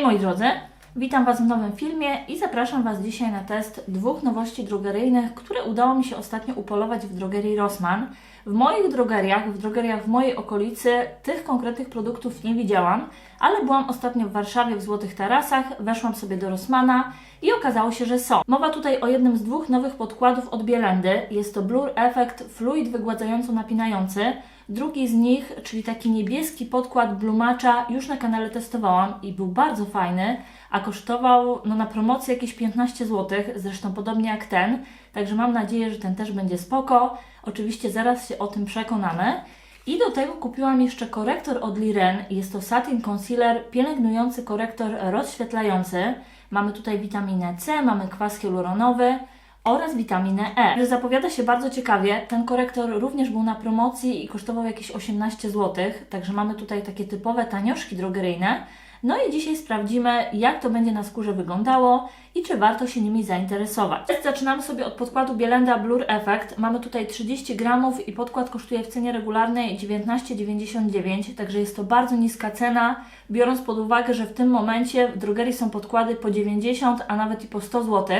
Hej moi drodzy, witam Was w nowym filmie i zapraszam Was dzisiaj na test dwóch nowości drogeryjnych, które udało mi się ostatnio upolować w drogerii Rossmann. W moich drogeriach, w drogeriach w mojej okolicy tych konkretnych produktów nie widziałam, ale byłam ostatnio w Warszawie w Złotych Tarasach, weszłam sobie do Rossmana i okazało się, że są. Mowa tutaj o jednym z dwóch nowych podkładów od Bielendy. Jest to Blur Effect Fluid Wygładzająco-Napinający. Drugi z nich, czyli taki niebieski podkład Blumacza, już na kanale testowałam i był bardzo fajny, a kosztował no, na promocji jakieś 15 zł, zresztą podobnie jak ten, także mam nadzieję, że ten też będzie spoko. Oczywiście zaraz się o tym przekonamy. I do tego kupiłam jeszcze korektor od Liren. Jest to Satin Concealer, pielęgnujący korektor rozświetlający. Mamy tutaj witaminę C, mamy kwas hialuronowy oraz witaminę E. Zapowiada się bardzo ciekawie. Ten korektor również był na promocji i kosztował jakieś 18 zł, także mamy tutaj takie typowe tanioszki drogeryjne. No i dzisiaj sprawdzimy, jak to będzie na skórze wyglądało i czy warto się nimi zainteresować. Zaczynamy sobie od podkładu Bielenda Blur Effect. Mamy tutaj 30 gramów i podkład kosztuje w cenie regularnej 19,99, także jest to bardzo niska cena, biorąc pod uwagę, że w tym momencie w drogerii są podkłady po 90, a nawet i po 100 zł.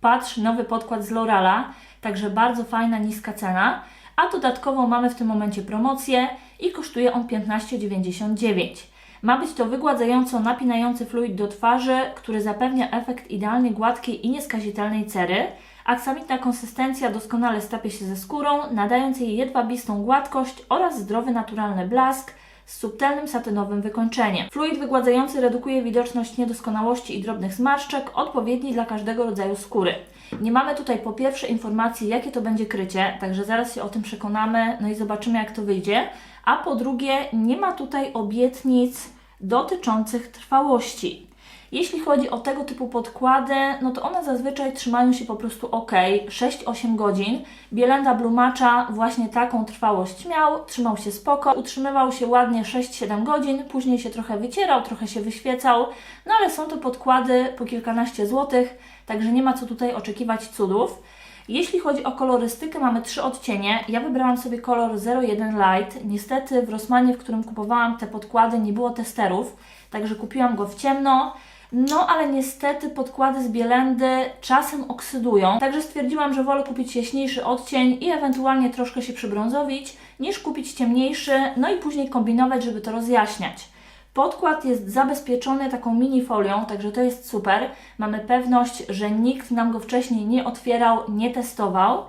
Patrz, nowy podkład z Lorala, także bardzo fajna, niska cena. A dodatkowo mamy w tym momencie promocję i kosztuje on 15,99. Ma być to wygładzająco napinający fluid do twarzy, który zapewnia efekt idealnie gładkiej i nieskazitelnej cery. Aksamitna konsystencja doskonale stapie się ze skórą, nadając jej jedwabistą gładkość oraz zdrowy, naturalny blask z subtelnym satynowym wykończeniem. Fluid wygładzający redukuje widoczność niedoskonałości i drobnych zmarszczek, odpowiedni dla każdego rodzaju skóry. Nie mamy tutaj po pierwsze informacji, jakie to będzie krycie, także zaraz się o tym przekonamy, no i zobaczymy, jak to wyjdzie. A po drugie, nie ma tutaj obietnic dotyczących trwałości. Jeśli chodzi o tego typu podkłady, no to one zazwyczaj trzymają się po prostu ok, 6-8 godzin. Bielenda Blumacza właśnie taką trwałość miał, trzymał się spoko, utrzymywał się ładnie 6-7 godzin, później się trochę wycierał, trochę się wyświecał, no ale są to podkłady po kilkanaście złotych, także nie ma co tutaj oczekiwać cudów. Jeśli chodzi o kolorystykę, mamy trzy odcienie. Ja wybrałam sobie kolor 01 Light. Niestety w Rossmanie, w którym kupowałam te podkłady, nie było testerów, także kupiłam go w ciemno. No, ale niestety podkłady z Bielendy czasem oksydują, także stwierdziłam, że wolę kupić jaśniejszy odcień i ewentualnie troszkę się przybrązowić, niż kupić ciemniejszy, no i później kombinować, żeby to rozjaśniać. Podkład jest zabezpieczony taką mini folią, także to jest super. Mamy pewność, że nikt nam go wcześniej nie otwierał, nie testował.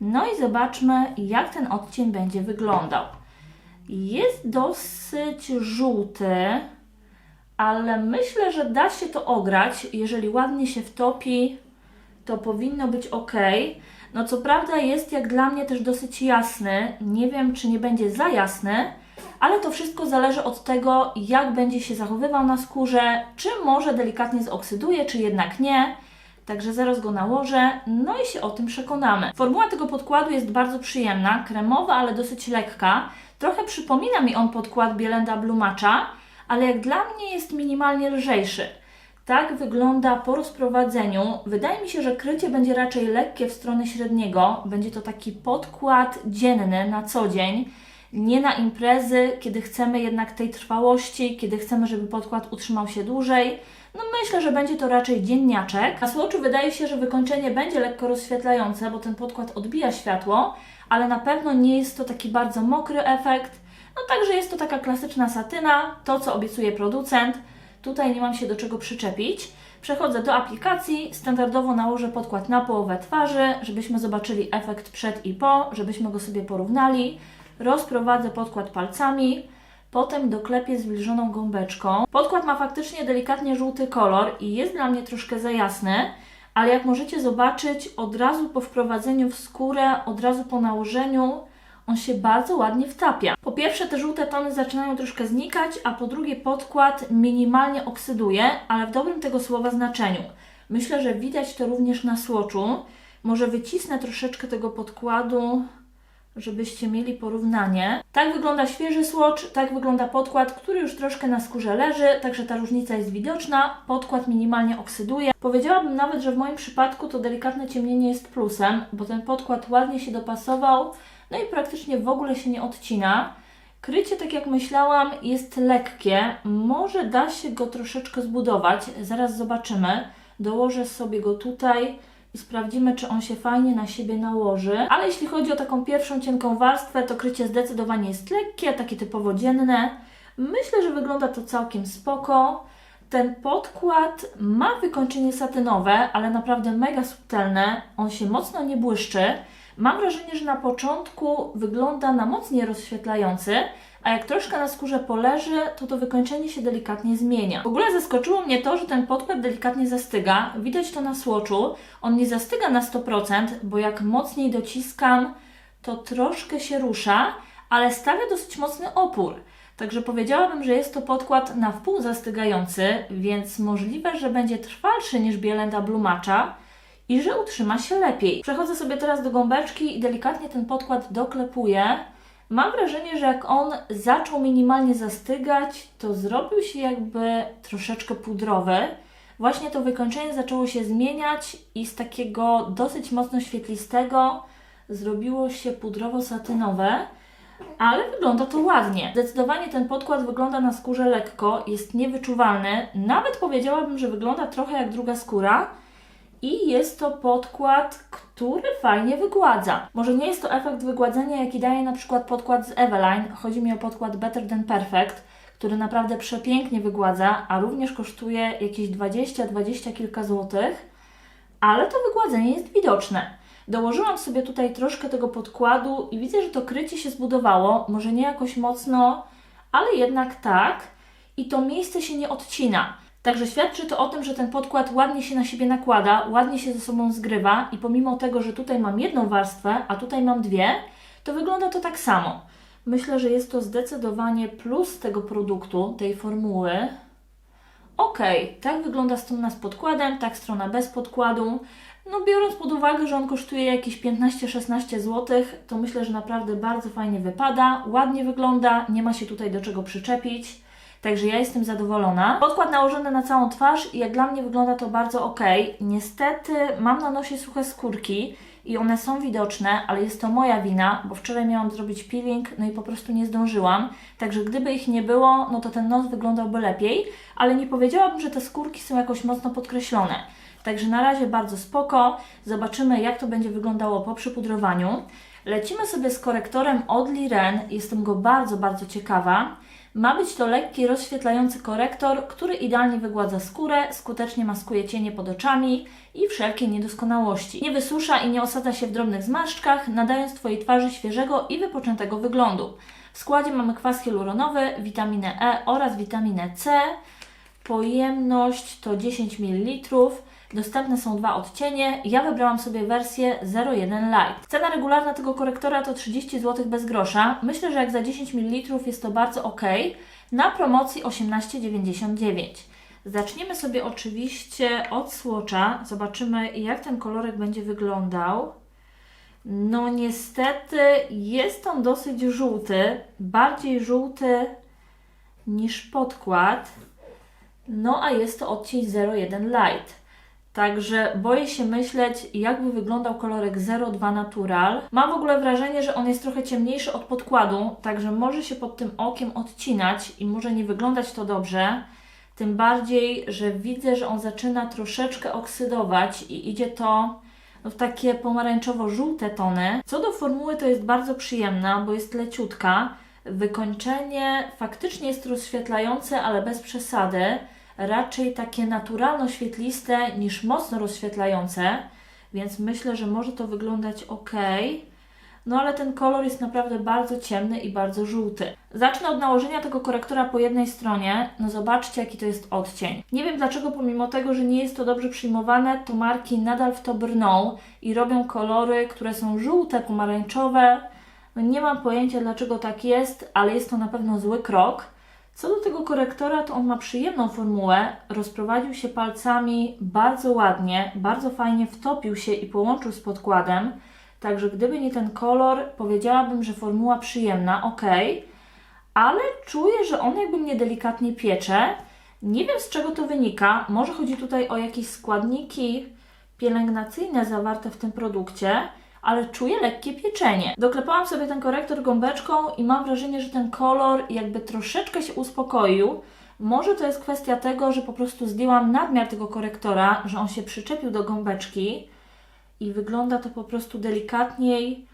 No i zobaczmy, jak ten odcień będzie wyglądał. Jest dosyć żółty, ale myślę, że da się to ograć. Jeżeli ładnie się wtopi, to powinno być ok. No co prawda jest jak dla mnie też dosyć jasny. Nie wiem, czy nie będzie za jasny, ale to wszystko zależy od tego, jak będzie się zachowywał na skórze, czy może delikatnie zoksyduje, czy jednak nie. Także zaraz go nałożę, no i się o tym przekonamy. Formuła tego podkładu jest bardzo przyjemna, kremowa, ale dosyć lekka. Trochę przypomina mi on podkład Bielenda Blumacza, ale jak dla mnie jest minimalnie lżejszy. Tak wygląda po rozprowadzeniu. Wydaje mi się, że krycie będzie raczej lekkie w stronę średniego. Będzie to taki podkład dzienny na co dzień, nie na imprezy, kiedy chcemy jednak tej trwałości, kiedy chcemy, żeby podkład utrzymał się dłużej. No myślę, że będzie to raczej dzienniaczek. Na słoczu wydaje się, że wykończenie będzie lekko rozświetlające, bo ten podkład odbija światło, ale na pewno nie jest to taki bardzo mokry efekt. No także jest to taka klasyczna satyna, to co obiecuje producent. Tutaj nie mam się do czego przyczepić. Przechodzę do aplikacji. Standardowo nałożę podkład na połowę twarzy, żebyśmy zobaczyli efekt przed i po, żebyśmy go sobie porównali. Rozprowadzę podkład palcami, potem doklepię zwilżoną gąbeczką. Podkład ma faktycznie delikatnie żółty kolor i jest dla mnie troszkę za jasny, ale jak możecie zobaczyć, od razu po wprowadzeniu w skórę, od razu po nałożeniu, on się bardzo ładnie wtapia. Po pierwsze, te żółte tony zaczynają troszkę znikać, a po drugie, podkład minimalnie oksyduje, ale w dobrym tego słowa znaczeniu. Myślę, że widać to również na słoczu. Może wycisnę troszeczkę tego podkładu, żebyście mieli porównanie. Tak wygląda świeży słocz, tak wygląda podkład, który już troszkę na skórze leży, także ta różnica jest widoczna. Podkład minimalnie oksyduje. Powiedziałabym nawet, że w moim przypadku to delikatne ciemnienie jest plusem, bo ten podkład ładnie się dopasował, no i praktycznie w ogóle się nie odcina. Krycie, tak jak myślałam, jest lekkie. Może da się go troszeczkę zbudować. Zaraz zobaczymy. Dołożę sobie go tutaj i sprawdzimy, czy on się fajnie na siebie nałoży. Ale jeśli chodzi o taką pierwszą cienką warstwę, to krycie zdecydowanie jest lekkie, takie typowo dzienne. Myślę, że wygląda to całkiem spoko. Ten podkład ma wykończenie satynowe, ale naprawdę mega subtelne. On się mocno nie błyszczy. Mam wrażenie, że na początku wygląda na mocniej rozświetlający, a jak troszkę na skórze poleży, to to wykończenie się delikatnie zmienia. W ogóle zaskoczyło mnie to, że ten podkład delikatnie zastyga. Widać to na słoczu. On nie zastyga na 100%, bo jak mocniej dociskam, to troszkę się rusza, ale stawia dosyć mocny opór. Także powiedziałabym, że jest to podkład na wpół zastygający, więc możliwe, że będzie trwalszy niż Bielenda Blumacza i że utrzyma się lepiej. Przechodzę sobie teraz do gąbeczki i delikatnie ten podkład doklepuję. Mam wrażenie, że jak on zaczął minimalnie zastygać, to zrobił się jakby troszeczkę pudrowy. Właśnie to wykończenie zaczęło się zmieniać i z takiego dosyć mocno świetlistego zrobiło się pudrowo-satynowe. Ale wygląda to ładnie. Zdecydowanie ten podkład wygląda na skórze lekko, jest niewyczuwalny. Nawet powiedziałabym, że wygląda trochę jak druga skóra. I jest to podkład, który fajnie wygładza. Może nie jest to efekt wygładzenia, jaki daje na przykład podkład z Eveline. Chodzi mi o podkład Better Than Perfect, który naprawdę przepięknie wygładza, a również kosztuje jakieś 20-20 kilka złotych. Ale to wygładzenie jest widoczne. Dołożyłam sobie tutaj troszkę tego podkładu i widzę, że to krycie się zbudowało. Może nie jakoś mocno, ale jednak tak. I to miejsce się nie odcina. Także świadczy to o tym, że ten podkład ładnie się na siebie nakłada, ładnie się ze sobą zgrywa i pomimo tego, że tutaj mam jedną warstwę, a tutaj mam dwie, to wygląda to tak samo. Myślę, że jest to zdecydowanie plus tego produktu, tej formuły. Ok, tak wygląda strona z podkładem, tak strona bez podkładu. No biorąc pod uwagę, że on kosztuje jakieś 15-16 zł, to myślę, że naprawdę bardzo fajnie wypada, ładnie wygląda, nie ma się tutaj do czego przyczepić. Także ja jestem zadowolona. Podkład nałożony na całą twarz i jak dla mnie wygląda to bardzo ok. Niestety mam na nosie suche skórki i one są widoczne, ale jest to moja wina, bo wczoraj miałam zrobić peeling, no i po prostu nie zdążyłam. Także gdyby ich nie było, no to ten nos wyglądałby lepiej, ale nie powiedziałabym, że te skórki są jakoś mocno podkreślone. Także na razie bardzo spoko. Zobaczymy, jak to będzie wyglądało po przypudrowaniu. Lecimy sobie z korektorem od Liren. Jestem go bardzo, bardzo ciekawa. Ma być to lekki, rozświetlający korektor, który idealnie wygładza skórę, skutecznie maskuje cienie pod oczami i wszelkie niedoskonałości. Nie wysusza i nie osadza się w drobnych zmarszczkach, nadając Twojej twarzy świeżego i wypoczętego wyglądu. W składzie mamy kwas hialuronowy, witaminę E oraz witaminę C. Pojemność to 10 ml. Dostępne są dwa odcienie. Ja wybrałam sobie wersję 01 Light. Cena regularna tego korektora to 30 zł bez grosza. Myślę, że jak za 10 ml jest to bardzo ok. Na promocji 18,99. Zaczniemy sobie oczywiście od słocza. Zobaczymy, jak ten kolorek będzie wyglądał. No niestety jest on dosyć żółty, bardziej żółty niż podkład. No a jest to odcień 01 Light. Także boję się myśleć, jakby wyglądał kolorek 02 Natural. Mam w ogóle wrażenie, że on jest trochę ciemniejszy od podkładu, także może się pod tym okiem odcinać i może nie wyglądać to dobrze. Tym bardziej, że widzę, że on zaczyna troszeczkę oksydować i idzie to w takie pomarańczowo-żółte tony. Co do formuły, to jest bardzo przyjemna, bo jest leciutka. Wykończenie faktycznie jest rozświetlające, ale bez przesady raczej takie naturalno-świetliste niż mocno rozświetlające, więc myślę, że może to wyglądać ok. No ale ten kolor jest naprawdę bardzo ciemny i bardzo żółty. Zacznę od nałożenia tego korektora po jednej stronie. No zobaczcie, jaki to jest odcień. Nie wiem dlaczego, pomimo tego, że nie jest to dobrze przyjmowane, to marki nadal w to brną i robią kolory, które są żółte, pomarańczowe. No nie mam pojęcia dlaczego tak jest, ale jest to na pewno zły krok. Co do tego korektora, to on ma przyjemną formułę, rozprowadził się palcami bardzo ładnie, bardzo fajnie wtopił się i połączył z podkładem, także gdyby nie ten kolor, powiedziałabym, że formuła przyjemna, ok, ale czuję, że on jakby mnie delikatnie piecze. Nie wiem z czego to wynika, może chodzi tutaj o jakieś składniki pielęgnacyjne zawarte w tym produkcie, ale czuję lekkie pieczenie. Doklepałam sobie ten korektor gąbeczką i mam wrażenie, że ten kolor jakby troszeczkę się uspokoił. Może to jest kwestia tego, że po prostu zdjęłam nadmiar tego korektora, że on się przyczepił do gąbeczki i wygląda to po prostu delikatniej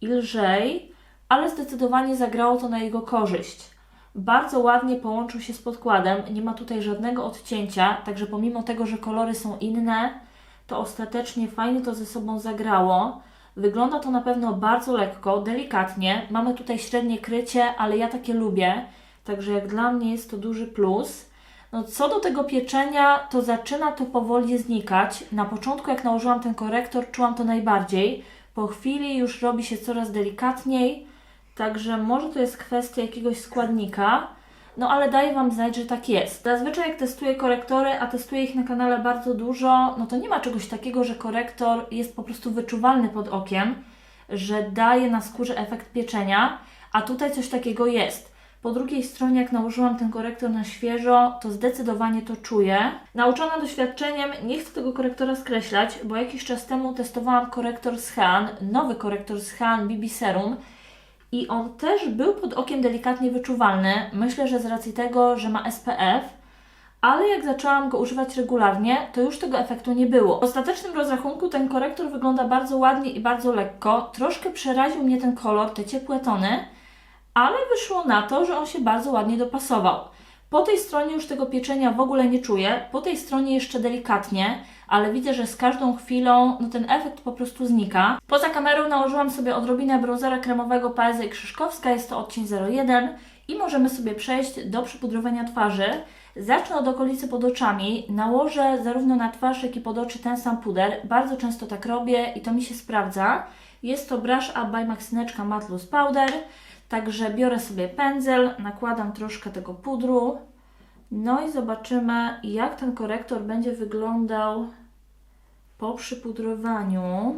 i lżej, ale zdecydowanie zagrało to na jego korzyść. Bardzo ładnie połączył się z podkładem, nie ma tutaj żadnego odcięcia, także pomimo tego, że kolory są inne, to ostatecznie fajnie to ze sobą zagrało. Wygląda to na pewno bardzo lekko, delikatnie. Mamy tutaj średnie krycie, ale ja takie lubię, także jak dla mnie jest to duży plus. No, co do tego pieczenia, to zaczyna to powoli znikać. Na początku, jak nałożyłam ten korektor, czułam to najbardziej. Po chwili już robi się coraz delikatniej, także może to jest kwestia jakiegoś składnika. No ale daję Wam znać, że tak jest. Zazwyczaj jak testuję korektory, a testuję ich na kanale bardzo dużo, no to nie ma czegoś takiego, że korektor jest po prostu wyczuwalny pod okiem, że daje na skórze efekt pieczenia, a tutaj coś takiego jest. Po drugiej stronie, jak nałożyłam ten korektor na świeżo, to zdecydowanie to czuję. Nauczona doświadczeniem, nie chcę tego korektora skreślać, bo jakiś czas temu testowałam korektor z Han, nowy korektor z Han BB Serum i on też był pod okiem delikatnie wyczuwalny. Myślę, że z racji tego, że ma SPF, ale jak zaczęłam go używać regularnie, to już tego efektu nie było. W ostatecznym rozrachunku ten korektor wygląda bardzo ładnie i bardzo lekko. Troszkę przeraził mnie ten kolor, te ciepłe tony, ale wyszło na to, że on się bardzo ładnie dopasował. Po tej stronie już tego pieczenia w ogóle nie czuję, po tej stronie jeszcze delikatnie, ale widzę, że z każdą chwilą no, ten efekt po prostu znika. Poza kamerą nałożyłam sobie odrobinę browsera kremowego PSA Krzyżkowska, jest to odcień 01 i możemy sobie przejść do przypudrowania twarzy. Zacznę od okolicy pod oczami, nałożę zarówno na twarz, jak i pod oczy ten sam puder. Bardzo często tak robię i to mi się sprawdza. Jest to Brush Up by Maxineczka Matte Loose Powder. Także biorę sobie pędzel, nakładam troszkę tego pudru. No i zobaczymy, jak ten korektor będzie wyglądał po przypudrowaniu.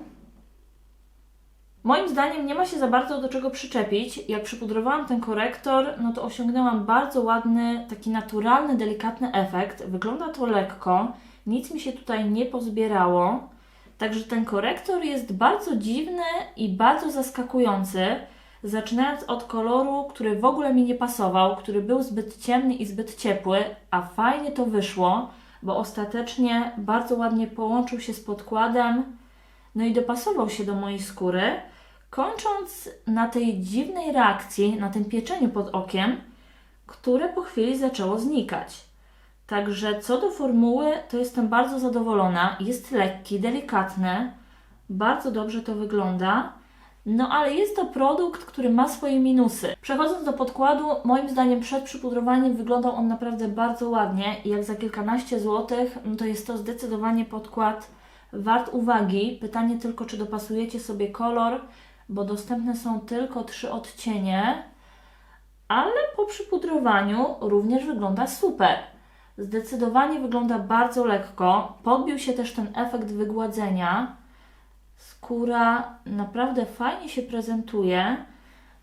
Moim zdaniem nie ma się za bardzo do czego przyczepić. Jak przypudrowałam ten korektor, no to osiągnęłam bardzo ładny, taki naturalny, delikatny efekt. Wygląda to lekko, nic mi się tutaj nie pozbierało. Także ten korektor jest bardzo dziwny i bardzo zaskakujący. Zaczynając od koloru, który w ogóle mi nie pasował, który był zbyt ciemny i zbyt ciepły, a fajnie to wyszło, bo ostatecznie bardzo ładnie połączył się z podkładem, no i dopasował się do mojej skóry, kończąc na tej dziwnej reakcji, na tym pieczeniu pod okiem, które po chwili zaczęło znikać. Także co do formuły, to jestem bardzo zadowolona. Jest lekki, delikatny, bardzo dobrze to wygląda. No ale jest to produkt, który ma swoje minusy. Przechodząc do podkładu, moim zdaniem przed przypudrowaniem wyglądał on naprawdę bardzo ładnie i jak za kilkanaście złotych, no to jest to zdecydowanie podkład wart uwagi. Pytanie tylko, czy dopasujecie sobie kolor, bo dostępne są tylko trzy odcienie, ale po przypudrowaniu również wygląda super. Zdecydowanie wygląda bardzo lekko. Podbił się też ten efekt wygładzenia skóra naprawdę fajnie się prezentuje.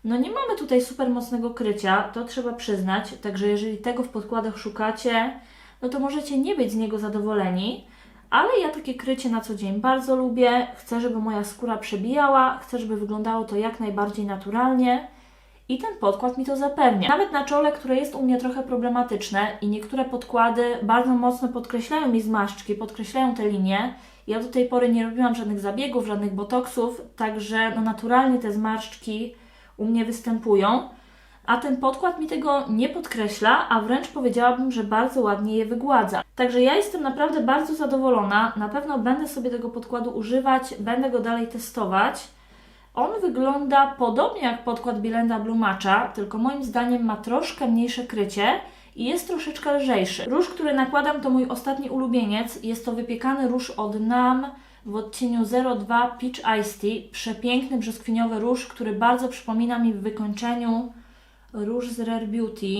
No nie mamy tutaj super mocnego krycia, to trzeba przyznać, także jeżeli tego w podkładach szukacie, no to możecie nie być z niego zadowoleni, ale ja takie krycie na co dzień bardzo lubię, chcę, żeby moja skóra przebijała, chcę, żeby wyglądało to jak najbardziej naturalnie i ten podkład mi to zapewnia. Nawet na czole, które jest u mnie trochę problematyczne i niektóre podkłady bardzo mocno podkreślają mi zmarszczki, podkreślają te linie, ja do tej pory nie robiłam żadnych zabiegów, żadnych botoksów, także no naturalnie te zmarszczki u mnie występują. A ten podkład mi tego nie podkreśla, a wręcz powiedziałabym, że bardzo ładnie je wygładza. Także ja jestem naprawdę bardzo zadowolona. Na pewno będę sobie tego podkładu używać, będę go dalej testować. On wygląda podobnie jak podkład Bilenda Blue Matcha, tylko moim zdaniem ma troszkę mniejsze krycie i jest troszeczkę lżejszy. Róż, który nakładam, to mój ostatni ulubieniec. Jest to wypiekany róż od NAM w odcieniu 02 Peach Iced Tea. Przepiękny brzoskwiniowy róż, który bardzo przypomina mi w wykończeniu róż z Rare Beauty.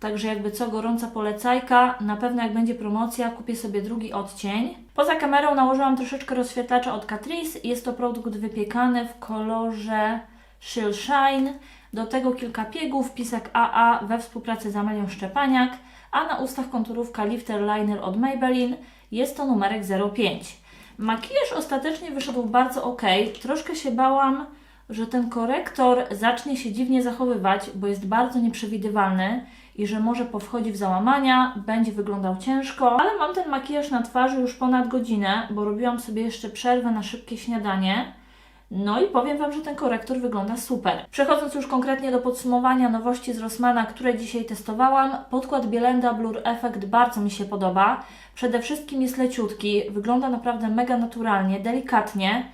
Także jakby co, gorąca polecajka. Na pewno jak będzie promocja, kupię sobie drugi odcień. Poza kamerą nałożyłam troszeczkę rozświetlacza od Catrice. Jest to produkt wypiekany w kolorze Shield Shine. Do tego kilka piegów, pisek AA we współpracy z Amelią Szczepaniak, a na ustach konturówka Lifter Liner od Maybelline. Jest to numerek 05. Makijaż ostatecznie wyszedł bardzo ok. Troszkę się bałam, że ten korektor zacznie się dziwnie zachowywać, bo jest bardzo nieprzewidywalny i że może powchodzi w załamania, będzie wyglądał ciężko, ale mam ten makijaż na twarzy już ponad godzinę, bo robiłam sobie jeszcze przerwę na szybkie śniadanie. No i powiem Wam, że ten korektor wygląda super. Przechodząc już konkretnie do podsumowania nowości z Rossmana, które dzisiaj testowałam, podkład Bielenda Blur Effect bardzo mi się podoba. Przede wszystkim jest leciutki, wygląda naprawdę mega naturalnie, delikatnie.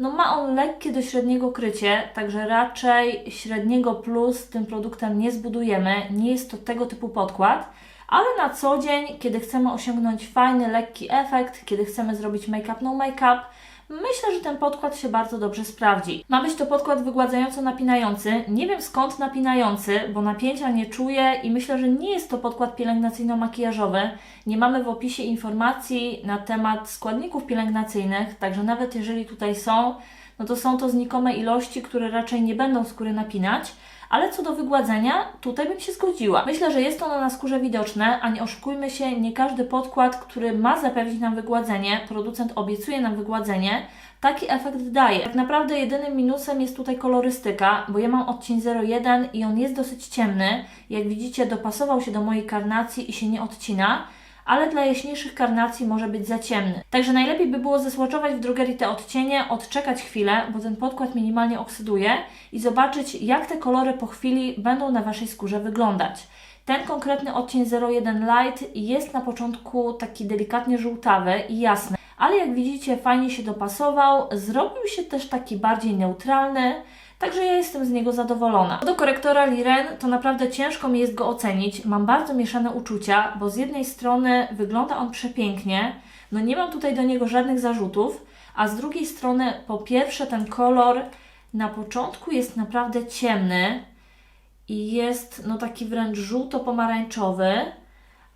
No ma on lekkie do średniego krycie, także raczej średniego plus tym produktem nie zbudujemy. Nie jest to tego typu podkład. Ale na co dzień, kiedy chcemy osiągnąć fajny, lekki efekt, kiedy chcemy zrobić make-up no make-up, Myślę, że ten podkład się bardzo dobrze sprawdzi. Ma być to podkład wygładzająco-napinający. Nie wiem skąd napinający, bo napięcia nie czuję i myślę, że nie jest to podkład pielęgnacyjno-makijażowy. Nie mamy w opisie informacji na temat składników pielęgnacyjnych, także nawet jeżeli tutaj są, no to są to znikome ilości, które raczej nie będą skóry napinać. Ale co do wygładzenia, tutaj bym się zgodziła. Myślę, że jest ono na skórze widoczne, a nie oszukujmy się, nie każdy podkład, który ma zapewnić nam wygładzenie, producent obiecuje nam wygładzenie, taki efekt daje. Tak naprawdę jedynym minusem jest tutaj kolorystyka, bo ja mam odcień 01 i on jest dosyć ciemny. Jak widzicie, dopasował się do mojej karnacji i się nie odcina ale dla jaśniejszych karnacji może być za ciemny. Także najlepiej by było zesłoczować w drogerii te odcienie, odczekać chwilę, bo ten podkład minimalnie oksyduje i zobaczyć, jak te kolory po chwili będą na Waszej skórze wyglądać. Ten konkretny odcień 01 Light jest na początku taki delikatnie żółtawy i jasny, ale jak widzicie fajnie się dopasował, zrobił się też taki bardziej neutralny, Także ja jestem z niego zadowolona. Co do korektora Liren, to naprawdę ciężko mi jest go ocenić. Mam bardzo mieszane uczucia, bo z jednej strony wygląda on przepięknie, no nie mam tutaj do niego żadnych zarzutów, a z drugiej strony, po pierwsze, ten kolor na początku jest naprawdę ciemny i jest no taki wręcz żółto-pomarańczowy,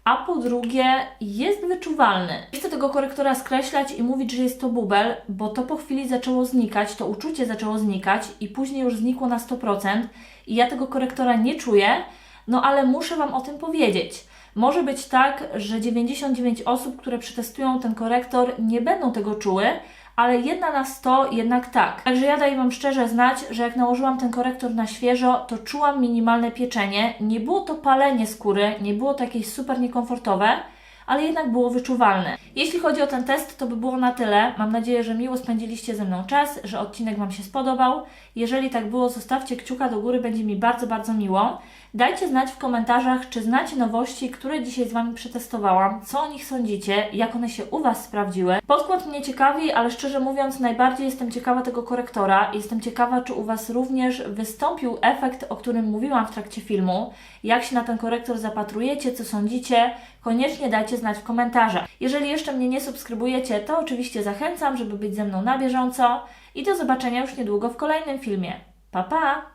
a po drugie jest wyczuwalny. Nie chcę tego korektora skreślać i mówić, że jest to bubel, bo to po chwili zaczęło znikać, to uczucie zaczęło znikać i później już znikło na 100% i ja tego korektora nie czuję, no ale muszę Wam o tym powiedzieć. Może być tak, że 99 osób, które przetestują ten korektor, nie będą tego czuły, ale jedna na 100 jednak tak. Także ja daję Wam szczerze znać, że jak nałożyłam ten korektor na świeżo, to czułam minimalne pieczenie. Nie było to palenie skóry, nie było to jakieś super niekomfortowe, ale jednak było wyczuwalne. Jeśli chodzi o ten test, to by było na tyle. Mam nadzieję, że miło spędziliście ze mną czas, że odcinek Wam się spodobał. Jeżeli tak było, zostawcie kciuka do góry, będzie mi bardzo, bardzo miło. Dajcie znać w komentarzach, czy znacie nowości, które dzisiaj z Wami przetestowałam, co o nich sądzicie, jak one się u Was sprawdziły. Podkład mnie ciekawi, ale szczerze mówiąc, najbardziej jestem ciekawa tego korektora. Jestem ciekawa, czy u Was również wystąpił efekt, o którym mówiłam w trakcie filmu. Jak się na ten korektor zapatrujecie, co sądzicie, koniecznie dajcie znać w komentarzach. Jeżeli jeszcze mnie nie subskrybujecie, to oczywiście zachęcam, żeby być ze mną na bieżąco i do zobaczenia już niedługo w kolejnym filmie. Pa pa!